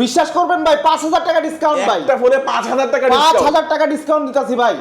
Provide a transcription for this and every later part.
বিশ্বাস করবেন ভাই পাঁচ হাজার টাকা ডিসকাউন্ট ভাই। একটা ফোনে পাঁচ হাজার টাকা পাঁচ হাজার টাকা ডিসকাউন্ট দিতেছি ভাই।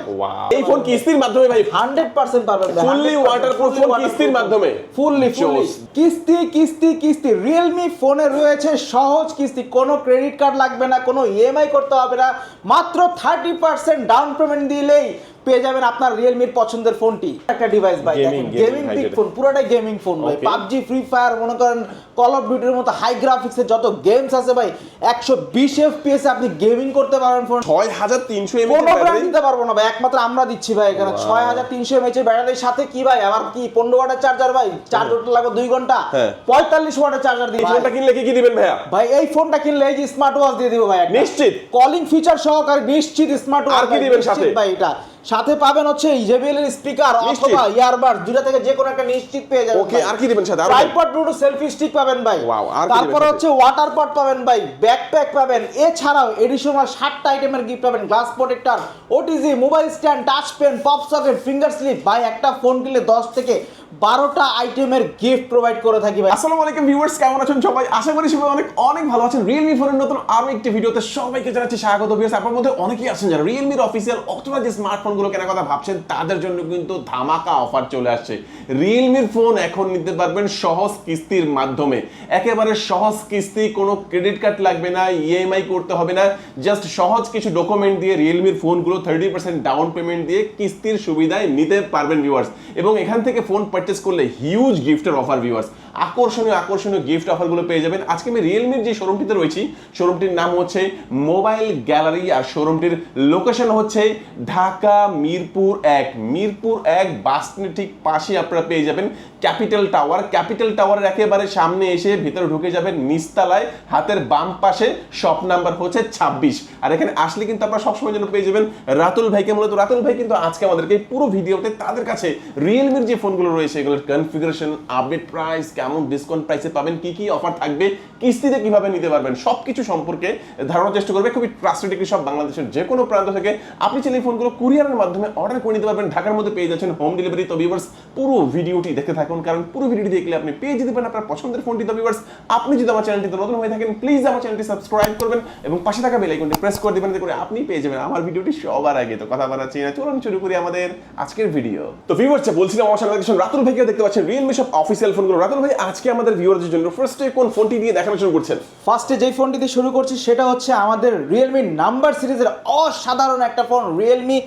এই ফোন কিস্তির মাধ্যমে ভাই? হান্ড্রেড পার্সেন্ট পারবেন Fully waterproof phone কিস্তির মাধ্যমে। ফুললি ফুললি কিস্তি কিস্তি কিস্তি। রিয়েলমি ফোনে রয়েছে সহজ কিস্তি। কোনো ক্রেডিট কার্ড লাগবে না কোনো ইএমআই করতে হবে না। মাত্র থার্টি পার্সেন্ট ডাউন পেমেন্ট দিলেই পেয়ে যাবেন আপনার রিয়েলমির পছন্দের ফোনটি। একটা ডিভাইস ভাই গেমিং পিক ফোন পুরোটাই গেমিং ফোন ভাই। পাবজি ফ্রি ফায়ার মনে করেন কল অফ ডিউটির মতো হাই গ্রাফিক্সের যত গেমস আছে ভাই একশো বিশ এফপিএস আপনি গেমিং করতে পারবেন ফোন ছয় হাজার তিনশো এমএচ কোনো ব্র্যান্ড দিতে পারব না ভাই একমাত্র আমরা দিচ্ছি ভাই এখানে। ছয় হাজার তিনশো এমএচ এর ব্যাটারির সাথে কি ভাই? আবার কি পনেরো ওয়াটের চার্জার ভাই? চার্জ চার্জার লাগবে দুই ঘণ্টা। হ্যাঁ। পঁয়তাল্লিশ ওয়াটের চার্জার দিয়ে ফোনটা কিনলে কি কি দিবেন ভাইয়া? ভাই এই ফোনটা কিনলে এই যে স্মার্ট ওয়াচ দিয়ে দিব ভাই নিশ্চিত? কলিং ফিচার সহকারে নিশ্চিত স্মার্ট ওয়াচ আর কি দিবেন সাথে? ভাই এটা। সাথে পাবেন হচ্ছে জেবিএল এর স্পিকার? অথবা ইয়ারবাড দুটা থেকে যে কোনো একটা নিশ্চিত পেয়ে যাবেন ওকে আর কি দিবেন সাথে? ট্রাইপড ব্লুটুথ সেলফি স্টিক পাবেন ভাই। ওয়াও আর তারপর হচ্ছে ওয়াটার পট পাবেন ভাই ব্যাকপ্যাক পাবেন। এছাড়াও এডিশনাল সাতটা আইটেমের গিফট পাবেন। Glass protector OTG mobile stand touch pen pop socket finger slip ভাই একটা ফোন কিনলে দশ থেকে বারোটা আইটেমের গিফট প্রোভাইড করে থাকি ভাই। আসসালামু আলাইকুম ভিউয়ার্স কেমন আছেন সবাই? আশা করি সবাই অনেক অনেক ভালো আছেন। রিয়েলমি ফোনের নতুন আরও একটি ভিডিওতে সবাইকে জানাচ্ছি স্বাগত ভিউয়ার্স আপনার মধ্যে অনেকেই আছেন যারা রিয়েলমির অফিসিয়াল অথবা যে স্মার্টফোনগুলো কেনার কথা ভাবছেন, তাদের জন্য কিন্তু ধামাকা অফার চলে আসছে। রিয়েলমির ফোন এখন নিতে পারবেন সহজ কিস্তির মাধ্যমে। একেবারে সহজ কিস্তি, কোনো ক্রেডিট কার্ড লাগবে না ইএমআই করতে হবে না। জাস্ট সহজ কিছু ডকুমেন্ট দিয়ে রিয়েলমির ফোনগুলো থার্টি পার্সেন্ট ডাউন পেমেন্ট দিয়ে কিস্তির সুবিধায় নিতে পারবেন ভিউয়ার্স এবং এখান থেকে ফোন পারচেস করলে হিউজ গিফটের অফার ভিউয়ার্স আকর্ষণীয় আকর্ষণীয় গিফট অফারগুলো পেয়ে যাবেন। আজকে আমি রিয়েলমির যে শোরুমটিতে রয়েছি শোরুমটির নাম হচ্ছে মোবাইল গ্যালারি আর শোরুমটির লোকেশন হচ্ছে ঢাকা, মিরপুর এক। মিরপুর এক বাস ঠিক পাশে আপনারা পেয়ে যাবেন ক্যাপিটাল টাওয়ার ক্যাপিটাল টাওয়ারের একেবারে সামনে এসে ভিতরে ঢুকে যাবেন নিচতলায়। হাতের বাম পাশে শপ নাম্বার হচ্ছে ছাব্বিশ। আর এখানে আসলে কিন্তু আপনারা সবসময় জন্য পেয়ে যাবেন রাতুল ভাইকে মূলত। রাতুল ভাই কিন্তু আজকে আমাদেরকে পুরো ভিডিওতে তাদের কাছে রিয়েলমির যে ফোনগুলো রয়েছে, এগুলোর কনফিগারেশন আপডেট প্রাইস কেমন ডিসকাউন্ট প্রাইসে পাবেন, কি কি অফার থাকবে, কিস্তিতে কীভাবে নিতে পারবেন, সবকিছু সম্পর্কে ধারণার চেষ্টা করবে। খুবই ট্রাস্টেড একটি সব বাংলাদেশের যে কোনো প্রান্ত থেকে। আপনি চাইলে ফোনগুলো কুরিয়ারের মাধ্যমে অর্ডার করে নিতে পারবেন। ঢাকার মধ্যে পেয়ে যাচ্ছেন হোম ডেলিভারি তো ভিউয়ার্স পুরো ভিডিওটি দেখতে থাকুন। কারণ পুরো ভিডিওটি দেখলে আপনি পেয়ে যেতে পারেন আপনার পছন্দের ফোনটি তো ভিউয়ার্স আপনি যদি আমার চ্যানেলটিতে নতুন হয়ে থাকেন প্লিজ আমার চ্যানেলটি সাবস্ক্রাইব করবেন এবং পাশে থাকা বেল আইকনটি প্রেস করে দিবেন। করে আপনি পেয়ে যাবেন আমার ভিডিওটি সবার আগে। তো কথা বাড়াচ্ছি না, চলুন শুরু করি আমাদের আজকের ভিডিও তো ভিউয়ার্স বলছিলাম, আমার সামনে রাতুল ভাইকে দেখতে পাচ্ছেন। রিয়েলমি সব অফিসিয়াল ফোনগুলো রাতুল ভাই আজকে আমাদের ভিউয়ারদের জন্য ফার্স্টে কোন ফোনটি দিয়ে দেখানো শুরু করছেন? ফার্স্টে যেই ফোনটি দিয়ে শুরু করছি, সেটা হচ্ছে আমাদের রিয়েলমি নাম্বার সিরিজের অসাধারণ একটা ফোন রিয়েলমি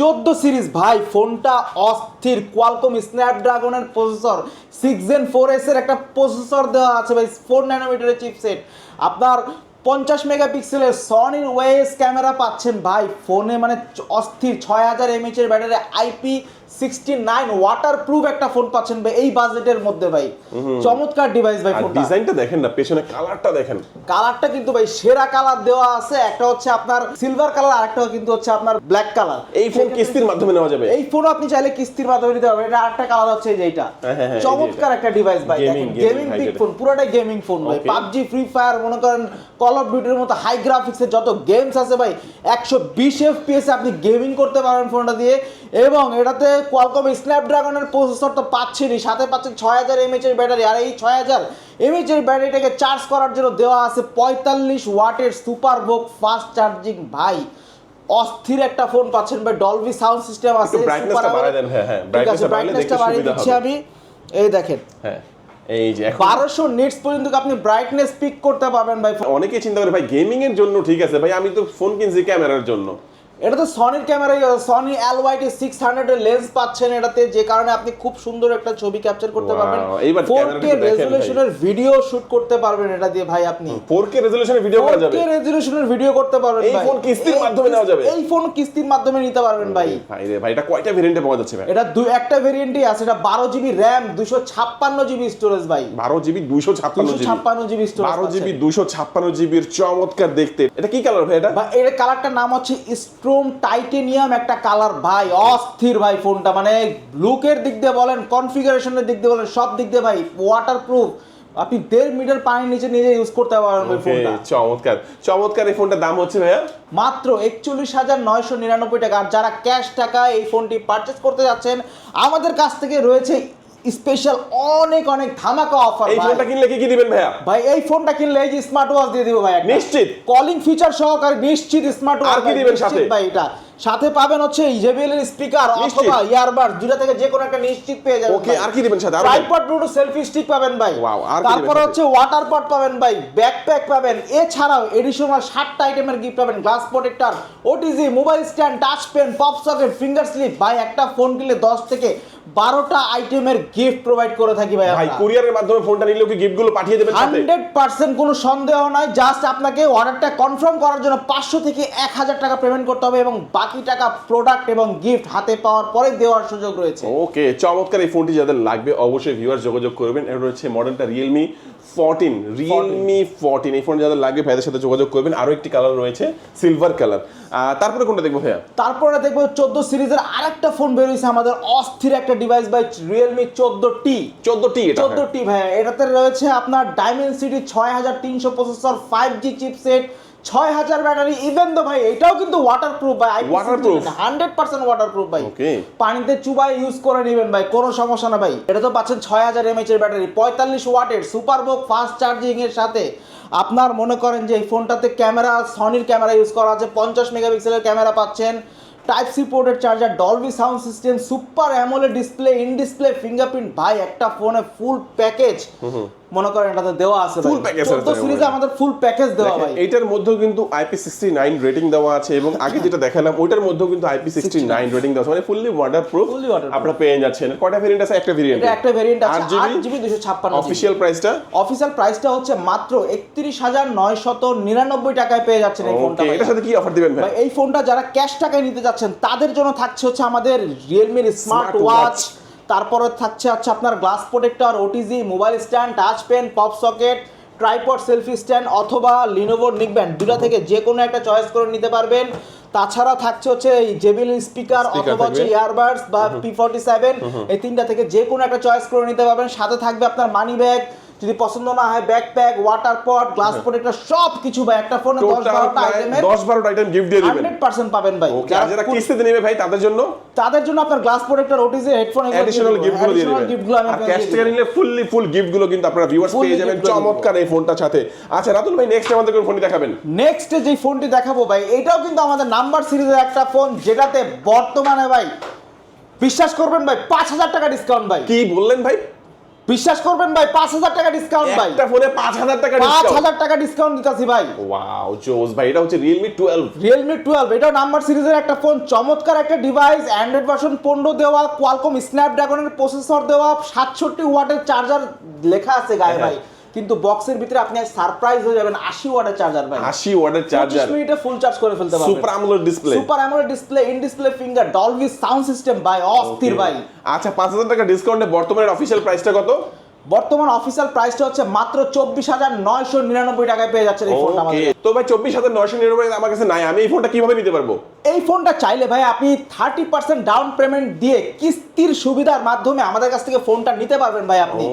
চোদ্দ সিরিজ ভাই ফোনটা অস্থির। Qualcomm স্ন্যাপড্রাগনের processor six gen four S এর একটা প্রসেসর দেওয়া আছে ভাই ফোর ন্যানোমিটারের চিপসেট আপনার পঞ্চাশ মেগাপিক্সেলের সনির ওয়েস ক্যামেরা পাচ্ছেন। ভাই ফোনে মানে অস্থির, ছয় হাজার এমএচ এর battery IP sixty nine waterproof একটা ফোন পাচ্ছেন ভাই এই বাজেটের মধ্যে ভাই। চমৎকার ডিভাইস ভাই আর ডিজাইনটা দেখেন না পেছনে কালারটা দেখেন। কালারটা কিন্তু ভাই সেরা কালার দেওয়া আছে একটা হচ্ছে আপনার সিলভার কালার আরেকটা কিন্তু হচ্ছে আপনার ব্ল্যাক কালার এই ফোন কিস্তির মাধ্যমে নেওয়া যাবে। এই ফোন আপনি চাইলে কিস্তির মাধ্যমে নিতে পারবেন। এটা আরেকটা কালার হচ্ছে এই যে এইটা। এই যে চমৎকার একটা ডিভাইস ভাই গেমিং পিক ফোন পুরোটাই গেমিং ফোন ভাই। পাবজি ফ্রি ফায়ার মনে করেন কল অফ ডিউটির মতো হাই গ্রাফিক্সের যত গেমস আছে ভাই একশো বিশ এফপিএস আপনি গেমিং করতে পারবেন ফোনটা দিয়ে। এবং এটাতে কোয়ালকম স্ন্যাপড্রাগনের প্রসেসর তো পাচ্ছেনই সাথে পাচ্ছেন ছয় হাজার এমএচ এর ব্যাটারি আর এই ছয় হাজার এমএচ এর ব্যাটারিটাকে চার্জ করার জন্য দেওয়া আছে পঁয়তাল্লিশ ওয়াটের সুপার বোক ফাস্ট চার্জিং ভাই অস্থির একটা ফোন পাচ্ছেন ভাই ডলবি সাউন্ড সিস্টেম আছে দেন, হ্যাঁ, হ্যাঁ, ব্রাইটনেসটা বাড়িয়ে দিচ্ছি আমি। এই দেখেন হ্যাঁ এই যে এখন বারোশো নিটস পর্যন্ত আপনি ব্রাইটনেস পিক করতে পারবেন ভাই? অনেকে চিন্তা করে ভাই গেমিং এর জন্য ঠিক আছে ভাই আমি তো ফোন কিনছি ক্যামেরার জন্য। এটা তো সনির ক্যামেরাই Sony LYT six hundred lens পাচ্ছেন এটাতে যে কারণে আপনি খুব সুন্দর একটা ছবি ক্যাপচার করতে পারবেন। ফোর কে রেজুলেশনের ভিডিও শুট করতে পারবেন এটা দিয়ে ভাই আপনি। 4K রেজোলিউশনে ভিডিও করা যাবে। কে রেজুলেশনের ভিডিও করতে পারবেন এই ফোন কিস্তির মাধ্যমে নেওয়া যাবে? এই ফোন কিস্তির মাধ্যমে নিতে পারবেন ভাই। ভাই রে ভাই এটা কয়টা ভেরিয়েন্টে পাওয়া যাচ্ছে ভাই? এটা দুই একটা ভেরিয়েন্টই আছে এটা বারো জিবি র্যাম দুশো ছাপ্পান্ন জিবি স্টোরেজ ভাই। বারো জিবি দুইশো ছাপ্পান্ন দুশো জিবি ছাপ্পান্ন জিবি স্টোরেজ বারো জিবি দুইশো ছাপ্পান্ন জিবির চমৎকার দেখতে। এটা কি কালার ভাই এটা? বা এর কালারটার নাম হচ্ছে স্ট্রোম টাইটেনিয়াম একটা কালার। ভাই অস্থির ভাই ফোনটা। মানে লুকের দিক দিয়ে বলেন কনফিগারেশনের দিক দিয়ে বলেন সব দিক দিয়ে ভাই ওয়াটার প্রুফ আপনি দেড় মিটার পানির নিচে নিজে ইউজ করতে পারবেন ওই ফোনটা। চমৎকার। চমৎকার এই ফোনটার দাম হচ্ছে ভাইয়া? মাত্র একচল্লিশ হাজার নয়শো নিরানব্বই টাকা। আর যারা ক্যাশ টাকা এই ফোনটি পারচেস করতে যাচ্ছেন আমাদের কাছ থেকে রয়েছে স্পেশাল অনেক অনেক ধামাকা অফার এই ফোনটা কিনলে কি কি দিবেন ভাইয়া? ভাই এই ফোনটা কিনলে এই যে স্মার্ট ওয়াচ দিয়ে দিব ভাই। নিশ্চিত? কলিং ফিচার সহকারে নিশ্চিত স্মার্ট ওয়াচ আর কি দিবেন সাথে? ভাই এটা। সাথে পাবেন হচ্ছে জেবিএল এর স্পিকার অথবা ইয়ারবাড দুটা থেকে যে কোনো একটা নিশ্চিত পেয়ে যাবেন ওকে আর কি দিবেন সাথে? ট্রাইপড ব্লুটুথ সেলফি স্টিক পাবেন ভাই। Wow, আর তারপর হচ্ছে ওয়াটার পট পাবেন ভাই। ব্যাকপ্যাক পাবেন। এছাড়াও এডিশনাল সাতটা আইটেমের গিফট পাবেন। Glass protector OTG mobile stand touch pen pop socket finger slip ভাই একটা ফোন কিনলে দশ থেকে বারোটা আইটেমের গিফট প্রোভাইড করে থাকি ভাই ভাই। কুরিয়ারের মাধ্যমে ফোনটা নিলেও কি গিফটগুলো পাঠিয়ে দেবেন হান্ড্রেড পার্সেন্ট কোনো সন্দেহ নাই জাস্ট আপনাকে অর্ডারটা কনফার্ম করার জন্য পাঁচশো থেকে এক হাজার টাকা পেমেন্ট করতে হবে এবং বাকি টাকা প্রোডাক্ট এবং গিফট হাতে পাওয়ার পরে দেওয়ার সুযোগ রয়েছে। ওকে চমৎকার এই ফোনটি যাদের লাগবে অবশ্যই ভিউয়ার যোগাযোগ করবেন। এটা হচ্ছে মডেলটা রিয়েলমি ফোরটিন রিয়েলমি ফোরটিন। এই ফোন যাদের লাগে ভাইদের সাথে যোগাযোগ করবেন। আরও একটি কালার রয়েছে সিলভার কালার তারপরে কোনটা দেখব ভাইয়া? তারপরে দেখব চোদ্দ সিরিজের আরেকটা ফোন বেরিয়েছে আমাদের অস্থির একটা ডিভাইস বাই রিয়েলমি চোদ্দ টি চোদ্দ টি চোদ্দ টি ভাইয়া। এটাতে রয়েছে আপনার ডায়মেন্সিটি ছয় হাজার তিনশো প্রসেসর ফাইভ জি চিপসেট ছয় হাজার ব্যাটারি ইভেন তো ভাই এটাও কিন্তু ওয়াটার প্রুফ ভাই Waterproof? Hundred percent waterproof ভাই। পানিতে চুবাই ইউজ করে নেবেন ভাই কোনো সমস্যা না ভাই। এটা তো পাচ্ছেন ছয় হাজার এমএচ এর ব্যাটারি পঁয়তাল্লিশ ওয়াটের সুপার বুক ফাস্ট চার্জিং এর সাথে। আপনার মনে করেন যে এই ফোনটাতে ক্যামেরা সনির ক্যামেরা ইউজ করা আছে পঞ্চাশ মেগাপিক্সেলের ক্যামেরা পাচ্ছেন। টাইপ সি পোর্টের charger Dolby sound system super AMOLED display in display fingerprint ভাই একটা ফোনে ফুল প্যাকেজ মনে করেন এটাতে দেওয়া আছে আছে চোদ্দ তার সিরিজে আমাদের ফুল প্যাকেজ দেওয়া ভাই। এইটার মধ্যেও কিন্তু আইপি সিক্সটি নাইন রেটিং দেওয়া আছে এবং আগে যেটা দেখালাম ওইটার মধ্যেও কিন্তু আইপি সিক্সটি নাইন রেটিং দেওয়া আছে। মানে fully waterproof Fully waterproof। আপনারা পেয়ে যাচ্ছেন। কয়টা ভেরিয়েন্ট আছে? একটা ভেরিয়েন্ট একটা ভেরিয়েন্ট আছে। আট আট জিবি জিবি দুশো ছাপ্পান্ন অফিসিয়াল প্রাইসটা অফিসিয়াল প্রাইসটা হচ্ছে মাত্র একত্রিশ হাজার নয়শত নিরানব্বই টাকায় পেয়ে যাচ্ছেন এই ফোনটা এটার সাথে কি অফার দিবেন ভাই? এই ফোনটা যারা ক্যাশ টাকায় নিতে যাচ্ছেন তাদের জন্য থাকছে হচ্ছে আমাদের রিয়েলমির স্মার্ট ওয়াচ। তারপরে থাকছে হচ্ছে আপনার glass protector OTG mobile stand touch pen pop socket tripod selfie stand অথবা লিনোভোর নিকব্যান্ড দুটা থেকে যে কোনো একটা চয়েস করে নিতে পারবেন। তাছাড়া থাকছে হচ্ছে এই জেবিল স্পিকার অথবা হচ্ছে। ইয়ারবাডস বা পি ফর্টি সেভেন এই তিনটা থেকে যে কোনো একটা চয়েস করে নিতে পারবেন। সাথে থাকবে আপনার মানি ব্যাগ যদি পছন্দ না হয় backpack water pot glass protector সব কিছু ভাই। একটা ফোনে দশ টোটাল বারোটা আইটেমের দশ বারোটা আইটেম গিফট দিয়ে দিবেন। হান্ড্রেড পার্সেন্ট পাবেন ভাই। যারা কিস্তিতে নেবে ভাই তাদের জন্য? তাদের জন্য আপনার glass protector OTG headphone additional গিফটগুলো দিয়ে দিবেন। গিফটগুলো আমি আর ক্যাশ থেকে নিলে ফুললি ফুল গিফটগুলো কিন্তু আপনারা ভিউয়ার্স পেয়ে যাবেন। চমৎকার এই ফোনটার সাথে। আচ্ছা রাতুল ভাই নেক্সট আমাদের কোন ফোনটি দেখাবেন? নেক্সট যে ফোনটি দেখাবো ভাই এটাও কিন্তু আমাদের নাম্বার সিরিজের একটা ফোন যেটাতে বর্তমানে ভাই বিশ্বাস করবেন ভাই পাঁচ হাজার টাকা ডিসকাউন্ট ভাই। কি বললেন ভাই? বিশ্বাস করবেন ভাই পাঁচ হাজার টাকা ডিসকাউন্ট ভাই। একটা ফোনে পাঁচ হাজার টাকা পাঁচ ডিসকাউন্ট হাজার টাকা ডিসকাউন্ট দিতেছি ভাই। ওয়াও জোস ভাই এটা হচ্ছে রিয়েলমি টুয়েলভ রিয়েলমি টুয়েলভ এটা নাম্বার সিরিজের একটা ফোন চমৎকার একটা ডিভাইস অ্যান্ড্রয়েড ভার্সন পনেরো দেওয়া কোয়ালকম স্ন্যাপড্রাগনের প্রসেসর দেওয়া সাতষট্টি ওয়াটের চার্জার লেখা আছে গায়ে হ্যাঁ। ভাই। কিন্তু বক্সের ভিতরে আপনি সারপ্রাইজ হয়ে যাবেন আশি ওয়াটের চার্জার ভাই। আশি ওয়াটের চার্জার পঁচিশ মিনিটে ফুল চার্জ করে ফেলতে পারবেন। Super AMOLED display super AMOLED display in display finger Dolby sound system ভাই অস্থির ভাই। আচ্ছা পাঁচ হাজার টাকা ডিসকাউন্টে বর্তমানের অফিসিয়াল প্রাইসটা কত? বর্তমান অফিসিয়াল প্রাইসটা হচ্ছে মাত্র চব্বিশ হাজার নয়শো নিরানব্বই টাকায় পেয়ে যাচ্ছেন এই ফোনটা আমাদের। তো ভাই চব্বিশ হাজার নয়শো নিরানব্বই আমার কাছে নাই। আমি এই ফোনটা কীভাবে নিতে পারব? এই ফোনটা চাইলে ভাই আপনি থার্টি পার্সেন্ট ডাউন পেমেন্ট দিয়ে কিস্তির সুবিধার মাধ্যমে আমাদের কাছ থেকে ফোনটা নিতে পারবেন ভাই আপনি।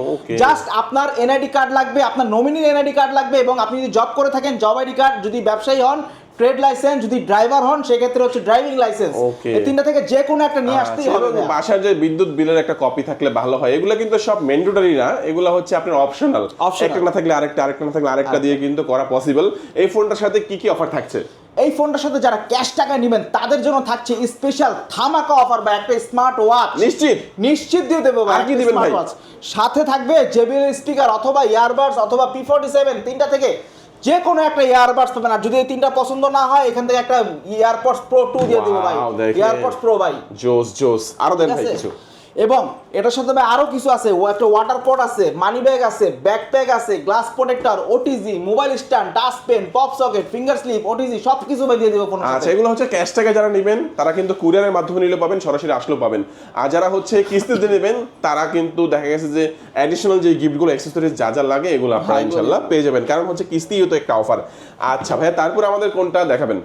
জাস্ট আপনার এনআইডি কার্ড লাগবে আপনার নমিনির এনআইডি কার্ড লাগবে এবং আপনি যদি জব করে থাকেন জব আইডি কার্ড যদি ব্যবসায়ী হন ট্রেড লাইসেন্স যদি ড্রাইভার হন সেক্ষেত্রে হচ্ছে ড্রাইভিং লাইসেন্স। এই তিনটা থেকে যে কোনো একটা নিয়ে আসতেই আচ্ছা, হবে বাসার যে বিদ্যুৎ বিলের একটা কপি থাকলে ভালো হয়। এগুলো কিন্তু সব ম্যান্ডেটরি না এগুলো হচ্ছে আপনার অপশনাল একটা না থাকলে আরেকটা আরেকটা না থাকলে আরেকটা দিয়ে কিন্তু করা পসিবল এই ফোনটার সাথে কি কি অফার থাকছে? এই ফোনটার সাথে যারা ক্যাশ টাকা নেবেন তাদের জন্য থাকছে স্পেশাল ধামাকা অফার বা একটা স্মার্ট ওয়াচ নিশ্চিত? নিশ্চিত দিয়ে দেবো আর কি দিবেন ভাই? সাথে থাকবে জেবিএল স্পিকার অথবা ইয়ারবাডস অথবা পি ফোর্টি সেভেন তিনটা থেকে যে কোনো একটা ইয়ারবাডস পাবেন। আর যদি এই তিনটা পছন্দ না হয় এখান থেকে একটা ইয়ারপডস প্রো টু দিয়ে দেবো ভাই। ইয়ারপডস প্রো ভাই। জোস জোস। আরও দেন ভাই কিছু। এবং এটার সাথে ভাই আরও কিছু আছে। একটা ওয়াটার পট আছে মানি ব্যাগ আছে ব্যাকপ্যাক আছে glass protector OTG mobile stand pen pop socket finger slip OTG সব কিছু ভাই দিয়ে দেবো আচ্ছা এগুলো হচ্ছে ক্যাশ টাকা যারা নেবেন তারা কিন্তু কুরিয়ারের মাধ্যমে নিলে পাবেন সরাসরি আসলেও পাবেন। আর যারা হচ্ছে কিস্তিতে নেবেন তারা কিন্তু দেখা গেছে যে অ্যাডিশনাল যে গিফটগুলো অ্যাক্সেসরিজ যা যা লাগে এগুলো আপনারা ইনশাল্লাহ পেয়ে যাবেন। কারণ হচ্ছে কিস্তিও তো একটা অফার আচ্ছা ভাইয়া তারপর আমাদের কোনটা দেখাবেন?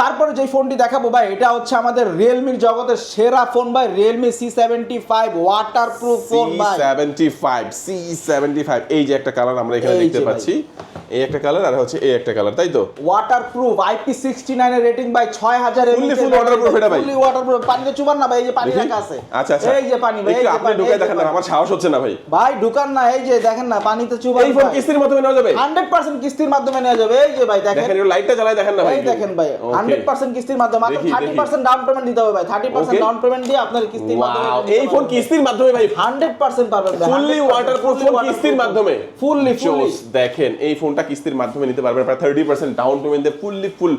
তারপরে যে ফোনটি দেখাবো ভাই এটা হচ্ছে আমাদের রিয়েলমির জগতের সেরা ফোন ভাই Realme C seventy five waterproof phone ভাই। Seventy five C seventy five এই যে একটা কালার আমরা এখানে দেখতে পাচ্ছি। এই একটা কালার আর হচ্ছে এই একটা কালার তাই তো? ওয়াটার প্রুফ আইপি সিক্সটি নাইনের রেটিং ভাই ছয় হাজার Fully full waterproof এটা ভাই। ফুলি ওয়াটার প্রুফ পানিতে চুবান না ভাই এই যে পানি। রাখা আছে। আচ্ছা আচ্ছা। এই যে পানি ভাই আপনি পানি, ঢুকে দেখেন না আমার সাহস হচ্ছে না ভাই। ভাই ঢুকান না এই যে দেখেন না পানিতে চুবান এই ফোন কিস্তির মাধ্যমে নেওয়া যাবে? হান্ড্রেড পার্সেন্ট কিস্তির মাধ্যমে নেওয়া যাবে এই যে ভাই দেখেন। দেখেন লাইটটা জ্বালায় দেখেন না ভাই এই দেখেন ভাই. হান্ড্রেড পার্সেন্ট কিস্তির মাধ্যমে মাত্র থার্টি পার্সেন্ট ডাউন পেমেন্ট দিতে হবে ভাই থার্টি পার্সেন্ট ডাউন পেমেন্ট দিয়ে আপনার কিস্তির মাধ্যমে এই ফোন কিস্তির মাধ্যমে ভাই? হান্ড্রেড পার্সেন্ট পারবেন ফুললি ওয়াটারপ্রুফ ফোন কিস্তির মাধ্যমে? ফুললি Jokes, দেখেন এই ফোনটা কিস্তির মাধ্যমে নিতে পারবেন। প্রায় থার্টি পার্সেন্ট ডাউন পেমেন্ট দিয়ে ফুললি ফুল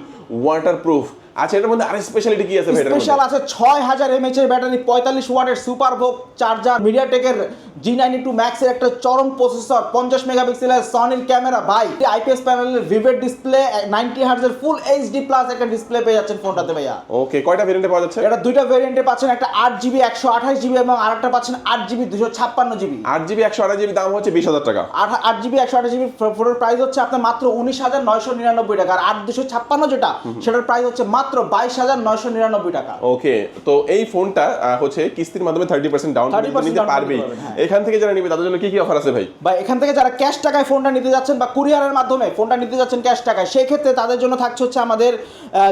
ওয়াটারপ্রুফ আচ্ছা এটার মধ্যে আর স্পেশালিটি কি আছে স্পেশাল আছে ছয় হাজার এমএচ এর ব্যাটারি পঁয়তাল্লিশ ওয়াটের সুপার ভোগ চার্জার মিডিয়াটেকের জি নাইনটি টু ম্যাক্সের একটা চরম প্রসেসর পঞ্চাশ মেগাপিক্সেলের সনির ক্যামেরা ভাই আইপিএস প্যানেলের ভিভের ডিসপ্লে নাইনটি হার্জের ফুল এইচডি প্লাস একটা ডিসপ্লে পেয়ে যাচ্ছেন ফোনটাতে ভাইয়া। ওকে কয়টা ভেরিয়েন্টে পাওয়া যাচ্ছে? এটা দুইটা ভেরিয়েন্টে পাচ্ছেন একটা আট জিবি একশো আঠাশ জিবি এবং আরেকটা পাচ্ছেন আট জিবি দুশো ছাপ্পান্ন জিবি। আট জিবি একশো আঠাশ জিবি দাম হচ্ছে বিশ হাজার টাকা। আট জিবি একশো আঠাশ জিবি ফোনের প্রাইস হচ্ছে আপনার মাত্র উনিশ হাজার নয়শো নিরানব্বই টাকা আর আট দুশো ছাপ্পান্ন যেটা সেটার প্রাইস হচ্ছে মাত্র বাইশ হাজার নয়শো নিরানব্বই টাকা। ওকে তো এই ফোনটা হচ্ছে কিস্তির মাধ্যমে থার্টি পার্সেন্ট ডাউন 30% নিতে পারবেন, হ্যাঁ। এখান থেকে যারা নিবে তাদের জন্য কি কি অফার আছে ভাই? বা এখান থেকে যারা ক্যাশ টাকায় ফোনটা নিতে যাচ্ছেন বা কুরিয়ারের মাধ্যমে ফোনটা নিতে যাচ্ছেন ক্যাশ টাকায় সেই ক্ষেত্রে তাদের জন্য থাকছে হচ্ছে আমাদের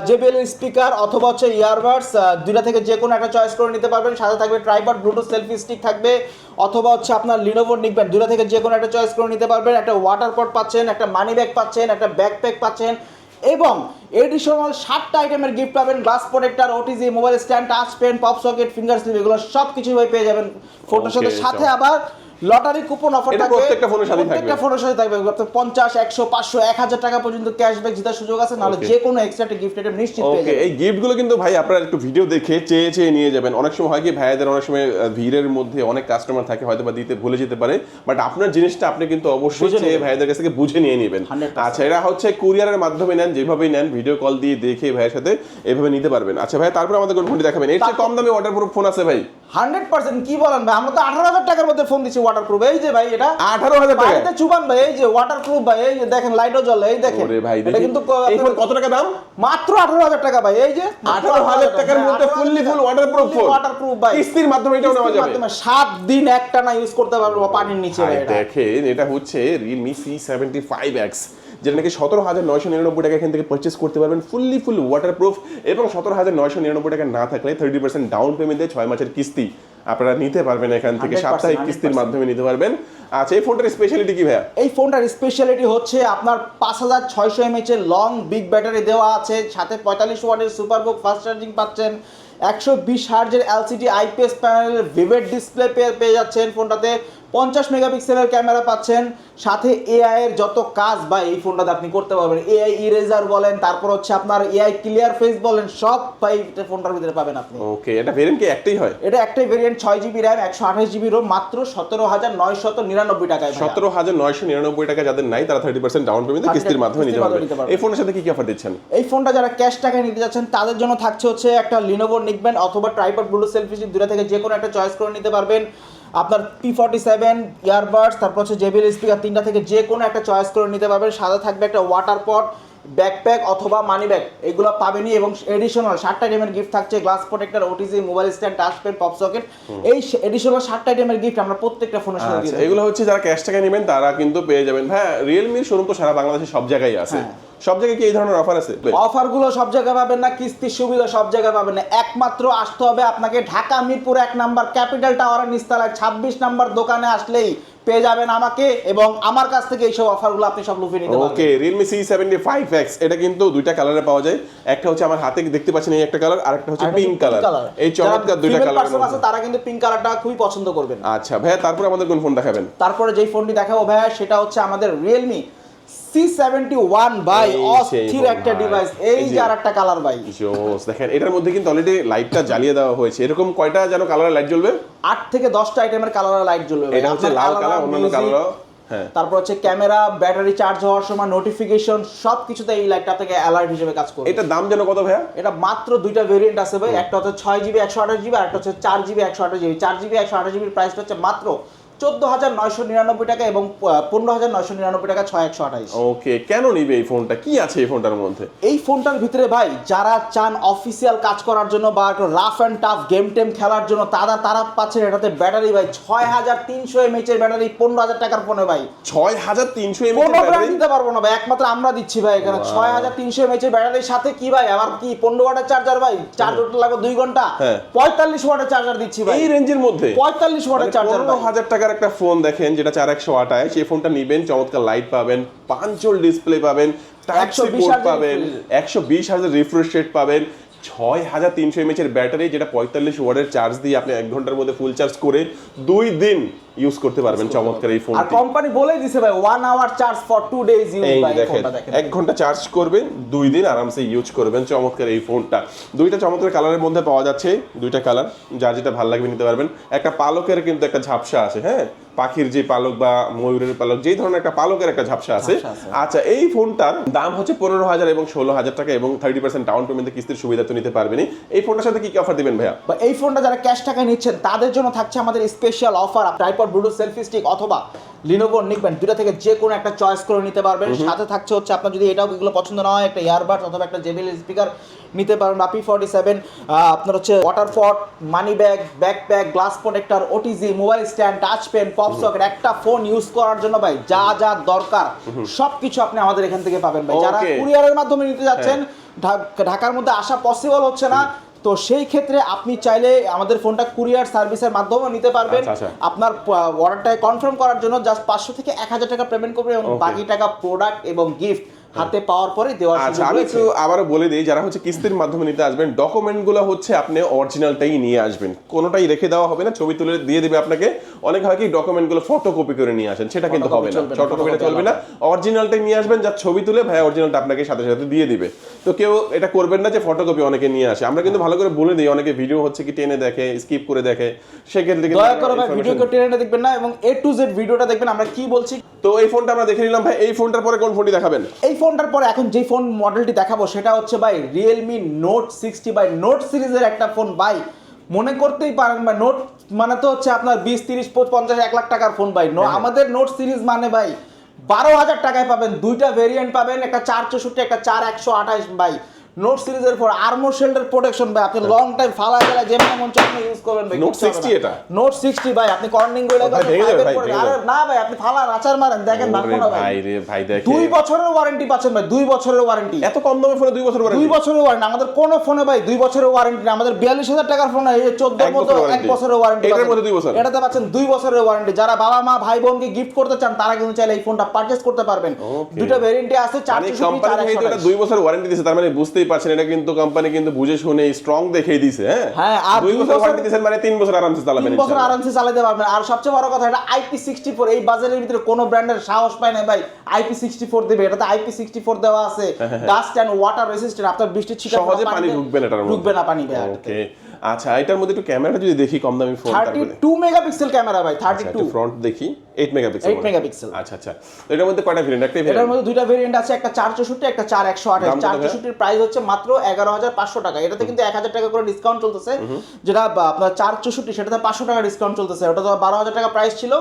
জেবিএল স্পিকার অথবা হচ্ছে ইয়ারবাডস দুইটা থেকে যে কোনো একটা চয়েস করে নিতে পারবেন। সাথে থাকবে ট্রাইপড ব্লুটুথ সেলফি স্টিক থাকবে অথবা হচ্ছে আপনার লিনোভো নিকবেন দুইটা থেকে যে কোনো একটা চয়েস করে নিতে পারবেন। একটা ওয়াটার পট পাচ্ছেন একটা মানি ব্যাগ পাচ্ছেন একটা ব্যাকপ্যাক পাচ্ছেন এবং এডিশনাল সাতটা আইটেমের গিফট পাবেন glass protector OTG mobile stand touch pen pop socket finger slip এগুলো সব কিছুই পেয়ে যাবেন ফোনটার সাথে সাথে আবার লটারি কুপন অফার থাকবে। প্রত্যেকটা ফোনের সাথেই থাকবে। প্রত্যেকটা ফোনের সাথে থাকবে পঞ্চাশ একশো পাঁচশো এক হাজার টাকা পর্যন্ত ক্যাশব্যাক জেতার সুযোগ আছে। নাহলে যে কোনো এক্সট্রা একটা গিফট আইটেম নিশ্চিত পেয়ে ওকে যাবেন। এই গিফটগুলো কিন্তু ভাই আপনারা একটু ভিডিও দেখে চেয়ে চেয়ে নিয়ে যাবেন। অনেক সময় হয় কি ভাইয়াদের অনেক সময় ভিড়ের মধ্যে অনেক কাস্টমার থাকে হয়তো বা দিতে ভুলে যেতে পারে। বাট আপনার জিনিসটা আপনি কিন্তু অবশ্যই চেয়ে নেবেন। ভাইয়াদের কাছ থেকে বুঝে নিয়ে নেবেন। 100% আচ্ছা এরা হচ্ছে কুরিয়ারের মাধ্যমে নেন যেভাবেই নেন ভিডিও কল দিয়ে দেখে ভাইয়ের সাথে এভাবে নিতে পারবেন। আচ্ছা ভাই তারপর আমাদের কোন ফোনটি দেখাবেন। এর চেয়ে কম দামে ওয়াটারপ্রুফ ফোন আছে ভাই। হান্ড্রেড পার্সেন্ট কি বলেন ভাই? আমরা তো আঠারো হাজার টাকার মধ্যে ফোন দিচ্ছি ওয়াটার প্রুফ এই যে ভাই এটা আঠারো হাজার টাকা। চুবান ভাই এই যে ওয়াটার প্রুফ ভাই এই যে দেখেন লাইটও জ্বলে এই দেখেন। ভাই এটা কিন্তু এই ফোন কত টাকা দাম? মাত্র আঠারো হাজার টাকা ভাই এই যে আঠারো হাজার টাকার মধ্যে fully full waterproof phone waterproof ভাই। কিস্তির মাধ্যমে এটাও নেওয়া যাবে। সাত দিন একটা না ইউজ করতে পারব পানির নিচে এটা। দেখেন এটা হচ্ছে সেভেন্টি ফাইভ এক্স যেটা নাকি সতেরো হাজার নয়শো নিরানব্বই টাকা এখান থেকে পারচেস করতে পারবেন ফুললি ফুল ওয়াটারপ্রুফ এবং সতেরো হাজার নয়শো নিরানব্বই টাকা না থাকলে থার্টি পার্সেন্ট ডাউন পেমেন্ট দিয়ে ছয় মাসের কিস্তি আপনারা নিতে পারবেন এখান থেকে সাপ্তাহিক কিস্তির মাধ্যমে নিতে পারবেন। আচ্ছা এই ফোনটার স্পেশালিটি কি ভাইয়া? এই ফোনটার স্পেশালিটি হচ্ছে আপনার পাঁচ হাজার ছয়শো এমএচ এর লং বিগ ব্যাটারি দেওয়া আছে সাথে পঁয়তাল্লিশ ওয়াটের সুপার বুক ফাস্ট চার্জিং পাচ্ছেন একশো বিশ হার্জের এলসিডি আইপিএস প্যানেলের ভিভেড ডিসপ্লে পেয়ে যাচ্ছেন ফোনটাতে। পঞ্চাশ মেগাপিক্সেলের ক্যামেরা পাচ্ছেন। সাথে এআই এর যত কাজ বা এই ফোনটাতে আপনি করতে পারবেন। এআই ইরেজার বলেন তারপর হচ্ছে আপনার এআই ক্লিয়ার ফেস বলেন সব ভাই ফোনটার ভিতরে পাবেন আপনি। ওকে এটা ভেরিয়েন্ট কি একটাই হয়? এটা একটাই ভেরিয়েন্ট ছয় জিবি র্যাম একশো আঠাশ জিবি রোম মাত্র সতেরো হাজার নয়শত নিরানব্বই টাকায়। সতেরো হাজার নয়শো নিরানব্বই টাকা যাদের নাই তারা থার্টি পার্সেন্ট ডাউন পেমেন্ট কিস্তির মাধ্যমে নিতে পারবেন। এই ফোনের সাথে কি কি অফার দিচ্ছেন? এই ফোনটা যারা ক্যাশ টাকায় নিতে যাচ্ছেন তাদের জন্য থাকছে হচ্ছে একটা লিনোভো নিকবেন অথবা ট্রাইপড ব্লু সেলফি দুটা থেকে যে কোনো একটা চয়েস করে নিতে পারবেন। আপনার পি ফর্টি সেভেন ইয়ারবাডস তারপর হচ্ছে জেবিএল স্পিকার তিনটা থেকে যে কোনো একটা চয়েস করে নিতে পারবেন। সাথে থাকবে একটা ওয়াটার পট ব্যাকপ্যাক অথবা মানি ব্যাগ এগুলো পাবেনই এবং এডিশনাল সাতটা আইটেমের গিফট থাকছে। Glass protector OTG mobile stand touch pen pop socket এই এডিশনাল সাতটা আইটেমের গিফট আমরা প্রত্যেকটা ফোনের সাথে আচ্ছা এগুলো হচ্ছে যারা ক্যাশ টাকা নেবেন তারা কিন্তু পেয়ে যাবেন। হ্যাঁ রিয়েলমির শোরুম তো সারা বাংলাদেশে সব জায়গায় আছে। হ্যাঁ। সব জায়গায় কি এই ধরনের অফার আছে? সব জায়গায় পাবেন না সুবিধা সব জায়গায় পাবেন না। একমাত্র আসতে হবে আপনাকে ঢাকা মিরপুর এক নাম্বার ক্যাপিটাল নিস্তালায়। ছাব্বিশ নাম্বার দোকানে আসলেই পেয়ে যাবেন আমাকে এবং আমার কাছ থেকে এইসব আপনি সব লুফে নিতে ওকে Realme C75 এটা কিন্তু দুইটা কালারে পাওয়া যায়। একটা হচ্ছে আমার হাতে দেখতে পাচ্ছেন এই একটা কালার আর একটা হচ্ছে পিঙ্ক কালার এই চমৎকার দুইটা কালার আছে তারা কিন্তু পিঙ্ক কালারটা খুবই পছন্দ করবেন। আচ্ছা ভাইয়া তারপর আমাদের কোন ফোন দেখাবেন? তারপরে যেই ফোনটি দেখাবো ভাইয়া সেটা হচ্ছে আমাদের Realme ক্যামেরা ব্যাটারি চার্জ হওয়ার সময় নোটিফিকেশন এই অ্যালার্ট হিসেবে কাজ দাম যেন ভাইয়া? এটা মাত্র দুইটা ভেরিয়েন্ট আছে ভাই। একটা হচ্ছে ছয় জিবি একশো আঠাশ জিবি আর একটা হচ্ছে চার জিবি একশো আঠাশ জিবি চার জিবি একশো আঠাশ জিবির প্রাইস হচ্ছে মাত্র চোদ্দ হাজার নয়শো নিরানব্বই টাকা এবং পনেরো হাজার নয়শো নিরানব্বই টাকা ছয় একশো আঠাইশ। ওকে কেন নিবে এই ফোনটা? কি আছে এই ফোনটার মধ্যে? এই ফোনটার ভিতরে ভাই যারা চান অফিসিয়াল কাজ করার জন্য বা রাফ অ্যান্ড টাফ গেম টেম খেলার জন্য তারা তারা পাচ্ছেন এটাতে ব্যাটারি ভাই। ছয় হাজার তিনশো এর ব্যাটারি পনেরো হাজার টাকার ফোনে ভাই। ছয় হাজার তিনশো এমএচ দিতে পারব না ভাই একমাত্র আমরা দিচ্ছি ভাই এখানে। ছয় হাজার তিনশো এমএইচ এর ব্যাটারির সাথে কি ভাই? আবার কি পনেরো ওয়াটের চার্জার ভাই? চার্জ হতে লাগবে দুই ঘণ্টা। হ্যাঁ। পঁয়তাল্লিশ ওয়াটের চার্জার দিচ্ছি ভাই। এই রেঞ্জের মধ্যে? পঁয়তাল্লিশ ওয়াটের চার্জার হাজার টাকার একটা ফোন দেখেন যেটা চার একশো আটায় সেই ফোনটা নিবেন চমৎকার লাইট পাবেন পাঞ্চল ডিসপ্লে পাবেন একশো সি 120 পোর্ট হাজার পাবেন একশো বিশ হাজার রিফ্রেশ রেট পাবেন ছয় হাজার তিনশো এমএচ এর ব্যাটারি যেটা পঁয়তাল্লিশ ওয়ার্ডের চার্জ দিয়ে আপনি এক ঘণ্টার মধ্যে ফুল চার্জ করে দুই দিন ইউজ করতে পারবেন চমৎকার এই ফোন আর কোম্পানি বলেই দিছে ভাই one hour charge for two days use ভাই দেখেন ফোনটা দেখেন। এক ঘণ্টা চার্জ করবেন দুই দিন আরামসে ইউজ করবেন চমৎকার এই ফোনটা দুইটা চমৎকার কালারের মধ্যে পাওয়া যাচ্ছে দুইটা কালার যার যেটা ভালো লাগবে নিতে পারবেন। একটা পালকের কিন্তু একটা ঝাপসা আছে হ্যাঁ? পাখির যে পালক বা ময়ূরের পালক যেই ধরনের একটা পালকের একটা ঝাপসা আছে। আচ্ছা এই ফোনটার দাম হচ্ছে পনেরো হাজার এবং ষোলো হাজার টাকা এবং থার্টি পার্সেন্ট ডাউন পেমেন্টে কিস্তির সুবিধা তো নিতে পারবেনই। এই ফোনটার সাথে কি কি অফার দিবেন ভাইয়া? বা এই ফোনটা যারা ক্যাশ টাকা নিচ্ছেন তাদের জন্য থাকছে আমাদের special offer tripod bluetooth selfie stick অথবা লিনোভো নিকবেন দুটা থেকে যে কোনো একটা চয়েস করে নিতে পারবেন। সাথে থাকছে হচ্ছে আপনার যদি এটাও এগুলো পছন্দ না হয় একটা ইয়ারবাড অথবা একটা জেবিএল স্পিকার নিতে পারবেন আপি ফর্টি সেভেন আপনার হচ্ছে water pot money bag backpack glass protector OTG mobile stand touch pen pop socket একটা ফোন ইউজ করার জন্য ভাই যা যা দরকার সবকিছু আপনি আমাদের এখান থেকে পাবেন ভাই। যারা. কুরিয়ারের মাধ্যমে নিতে যাচ্ছেন ঢাকার মধ্যে আসা পসিবল হচ্ছে না। তো সেই ক্ষেত্রে আপনি চাইলে আমাদের ফোনটা কুরিয়ার সার্ভিসের মাধ্যমে নিতে পারবেন। আচ্ছা, আচ্ছা। আপনার অর্ডারটা কনফার্ম করার জন্য জাস্ট পাঁচশো থেকে এক হাজার টাকা পেমেন্ট করবেন এবং বাকি টাকা প্রোডাক্ট এবং গিফট হাতে পাওয়ার পরে দেওয়ার আচ্ছা আমি একটু আবারও বলে দিই যারা হচ্ছে কিস্তির মাধ্যমে নিতে আসবেন ডকুমেন্টগুলো হচ্ছে আপনি অরিজিনালটাই নিয়ে আসবেন। কোনোটাই রেখে দেওয়া হবে না ছবি তুলে দিয়ে দিবে আপনাকে। অনেক হয় কি ডকুমেন্টগুলো ফটোকপি করে নিয়ে আসেন সেটা কিন্তু হবে না, ফটোকপিটা চলবে না। অরিজিনালটাই নিয়ে আসবেন যা ছবি তুলে ভাই অরিজিনালটা আপনাকে সাথে সাথে দিয়ে দিবে। তো কেউ এটা করবেন না যে ফটোকপি অনেকে নিয়ে আসে। আমরা কিন্তু ভালো করে বলে দিই অনেকে ভিডিও হচ্ছে কি টেনে দেখে স্কিপ করে দেখে। সেক্ষেত্রে দয়া করে ভাই ভিডিও টেনে দেখবেন না এবং এ টু জেড ভিডিওটা দেখবেন আমরা কি বলছি? তো এই ফোনটা আমরা দেখে নিলাম ভাই এই ফোনটার পরে কোন ফোনটি দেখাবেন? এই ফোনটার পরে এখন যে ফোন মডেলটি দেখাবো সেটা হচ্ছে ভাই Realme Note sixty by Note সিরিজের একটা ফোন ভাই মনে করতেই পারেন ভাই নোট মানে তো হচ্ছে আপনার বিশ তিরিশ পঞ্চাশ এক লাখ টাকার ফোন ভাই। হ্যাঁ। আমাদের নোট সিরিজ মানে ভাই বারো হাজার টাকায় পাবেন দুইটা ভেরিয়েন্ট পাবেন, একটা চার চৌষট্টি, একটা চার একশো আঠাশ ভাই নোট সিরিজের পর আর্মোর শেল্ডের প্রোটেকশন ভাই আপনি লং টাইম ফালা গেলে যেমন মন চান ইউজ করবেন ভাই Note 60 এটা? নোট সিক্সটি ভাই আপনি কর্নিং ভাই, না ভাই আপনি ফালা আচার মারেন দেখেন ভাঙবো না ভাই। ভাই রে ভাই দেখে। দুই বছরের ওয়ারেন্টি পাচ্ছেন ভাই দুই বছরের ওয়ারেন্টি এত কম দামে ফোনে দুই বছর দুই বছরের ওয়ারেন্টি আমাদের কোন ফোনে ভাই দুই বছরের ওয়ারেন্টি না আমাদের বিয়াল্লিশ হাজার টাকার ফোন এই চোদ্দ এক মতো এক বছরের ওয়ারেন্টি এটার মধ্যে দুই বছর? এটাতে পাচ্ছেন দুই বছরের ওয়ারেন্টি যারা বাবা মা ভাই বোনকে গিফট করতে চান তারা কিন্তু চাইলে এই ফোনটা পারচেস করতে পারবেন. দুটো ভেরিয়েন্টি আছে চার মানে চৌষট্টি, চার কোম্পানি এটা দুই বছর ওয়ারেন্টি দিয়েছে তার মানে বুঝতেই পারছেন এটা কিন্তু কোম্পানি কিন্তু বুঝে শুনে স্ট্রং দেখেই দিয়েছে হ্যাঁ? হ্যাঁ, আর দুই বছর ওয়ারেন্টি দিয়েছেন মানে তিন বছর আরামসে চালাবেন তিন বছর আরামসে চালাতে পারবেন। আর সবচেয়ে বড় কথা এটা আইপি সিক্সটি ফোর এই বাজারের ভিতরে কোনো ব্র্যান্ডের সাহস পায় না ভাই। আইপি সিক্সটি ফোর দেবে এটাতে আইপি সিক্সটি ফোর দেওয়া আছে ডাস্ট অ্যান্ড ওয়াটার রেসিস্ট্যান্ট আপনার বৃষ্টির ছিটা সহজে পানি ঢুকবে না এটার মধ্যে। ঢুকবে না পানি ভাই ওকে আচ্ছা এটার মধ্যে একটু ক্যামেরাটা যদি দেখি কম দামি phone thirty two megapixel camera ভাই থার্টি টু ফ্রন্ট দেখি। 8 মেগাপিক্সেল 8 মেগাপিক্সেল। আচ্ছা আচ্ছা। এটার মধ্যে কয়টা ভেরিয়েন্ট একটাই এটার মধ্যে দুইটা ভেরিয়েন্ট আছে একটা চার চৌষট্টি একটা চার একশো আঠাশ। চার চৌষট্টির প্রাইস হচ্ছে মাত্র এগারো হাজার পাঁচশো টাকা। এটাতে কিন্তু এক হাজার টাকা করে ডিসকাউন্ট চলতেছে। যেটা আপনার চার চৌষট্টি সেটাতে পাঁচশো টাকা ডিসকাউন্ট চলতেছে। ওটা তো বারো হাজার টাকা প্রাইস ছিল।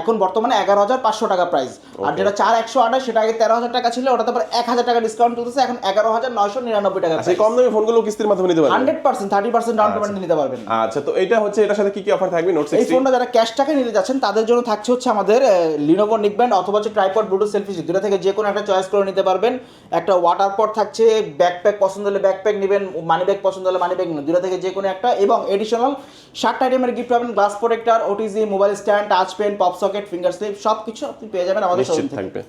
এখন বর্তমানে এগারো হাজার পাঁচশো টাকা প্রাইস আর যেটা চার একশো আঠাশ সেটা আগে তেরো হাজার টাকা ছিল। ওটাতে আবার এক হাজার টাকা ডিসকাউন্ট চলতেছে। এখন এগারো হাজার নয়শো নিরানব্বই টাকা আচ্ছা কম দামি ফোনগুলো কিস্তির মাধ্যমে নিতে পারবেন? Hundred percent thirty percent down payment নিতে পারবেন। আচ্ছা তো এটা হচ্ছে এটার সাথে কি কি অফার থাকবে? নোট এই ফোনটা যারা ক্যাশ টাকা নিতে যাচ্ছেন তাদের জন্য থাকছে হচ্ছে আমাদের লিনোভো নিকব্যান্ড অথবা হচ্ছে ট্রাইপড ব্লুটুথ সেলফি দুটো থেকে যে কোনো একটা চয়েস করে নিতে পারবেন। একটা ওয়াটার পট থাকছে ব্যাকপ্যাক পছন্দ হলে ব্যাকপ্যাক নেবেন মানি ব্যাগ পছন্দ হলে মানি ব্যাগ নেবেন দুটো থেকে যে কোনো একটা। এবং এডিশনাল ষাটটা আইটেমের গিফট পাবেন glass protector OTG mobile stand touch pen pop socket finger slip সব কিছু আপনি পেয়ে যাবেন আমাদের শোরুম থাকবে।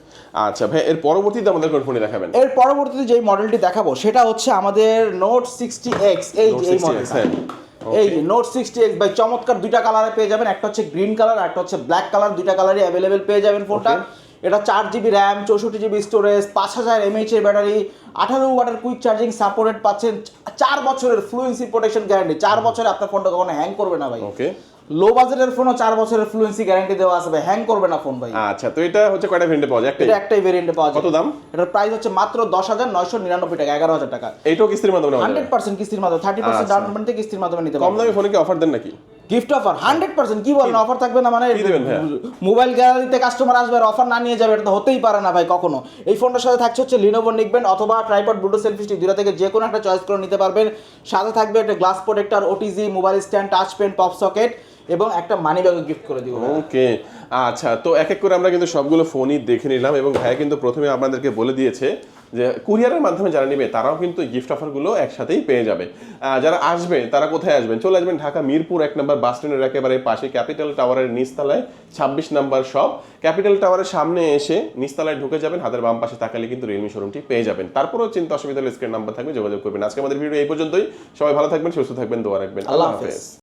আচ্ছা ভাই এর পরবর্তীতে আমাদের কোন ফোনে দেখাবেন? এর পরবর্তীতে যে মডেলটি দেখাবো সেটা হচ্ছে আমাদের নোট সিক্সটি এক্স এই মডেলটা হ্যাঁ। এই যে নোট সিক্সটি এক্স বাই চমৎকার দুইটা কালারে পেয়ে যাবেন। একটা হচ্ছে গ্রিন কালার আর একটা হচ্ছে ব্ল্যাক কালার দুইটা কালারই অ্যাভেলেবেল পেয়ে যাবেন ফোনটা এটা চার জিবি র্যাম চৌষট্টি জিবি স্টোরেজ পাঁচ হাজার এমএইচ এর ব্যাটারি আঠারো ওয়াটার কুইক চার্জিং সাপোর্টেড পাচ্ছেন। চার বছরের ফ্লুয়েন্সি প্রোটেকশন গ্যারান্টি চার বছরে আপনার ফোনটা কখনো হ্যাং করবে না ভাই। ওকে লো বাজেটের ফোনও চার বছরের ফ্লুয়েন্সি গ্যারান্টি দেওয়া আছে ভাই। হ্যাং করবে না ফোন ভাই। আচ্ছা তো এটা হচ্ছে কয়টা ভেরিয়েন্টে পাওয়া যায়? একটাই। এটা একটাই ভেরিয়েন্টে পাওয়া যায়। কত দাম? এটার প্রাইস হচ্ছে মাত্র দশ হাজার নয়শো নিরানব্বই টাকা এগারো হাজার টাকা। এইটাও কিস্তির মাধ্যমে হান্ড্রেড পার্সেন্ট কিস্তির মাধ্যমে থার্টি পার্সেন্ট। ডাউন পেমেন্টে কিস্তির মাধ্যমে নিতে কম দামি ফোনে কি অফার দেন নাকি? গিফট অফার হান্ড্রেড পার্সেন্ট কি বলেন অফার থাকবে না মানে? মোবাইল গ্যালারিতে কাস্টমার আসবে আর অফার না নিয়ে যাবে এটা তো হতেই পারে না ভাই কখনো। এই ফোনটার সাথে থাকছে হচ্ছে লিনোভো নিকবেন অথবা ট্রাইপড ব্লুটুথ সেলফি স্টিক দুটা থেকে যে কোনো একটা চয়েস করে নিতে পারবেন। সাথে থাকবে একটা glass protector OTG mobile stand touch pen pop socket এবং একটা মানি ব্যাগও গিফট করে দিব। ওকে আচ্ছা তো এক এক করে আমরা কিন্তু সবগুলো ফোনই দেখে নিলাম এবং ভাইয়া কিন্তু প্রথমে আপনাদেরকে বলে দিয়েছে যে কুরিয়ারের মাধ্যমে যারা নেবে তারাও কিন্তু গিফট অফারগুলো একসাথেই পেয়ে যাবে। যারা আসবে তারা কোথায় আসবেন? চলে আসবেন ঢাকা মিরপুর এক নম্বর বাস স্ট্যান্ডের একেবারে পাশে ক্যাপিটাল টাওয়ারের নিচতলায় ছাব্বিশ নাম্বার শপ ক্যাপিটাল টাওয়ারের সামনে এসে নিচতলায় ঢুকে যাবেন হাতের বাম পাশে তাকালে কিন্তু রিয়েলমি শোরুমটি পেয়ে যাবেন। তারপরেও চিন্তা অসুবিধা হলে স্ক্রিন নাম্বার থাকবে যোগাযোগ করবেন। আজকে আমাদের ভিডিও এই পর্যন্তই। সবাই ভালো থাকবেন সুস্থ থাকবেন দোয়া রাখবেন। আল্লাহ। হাফেজ।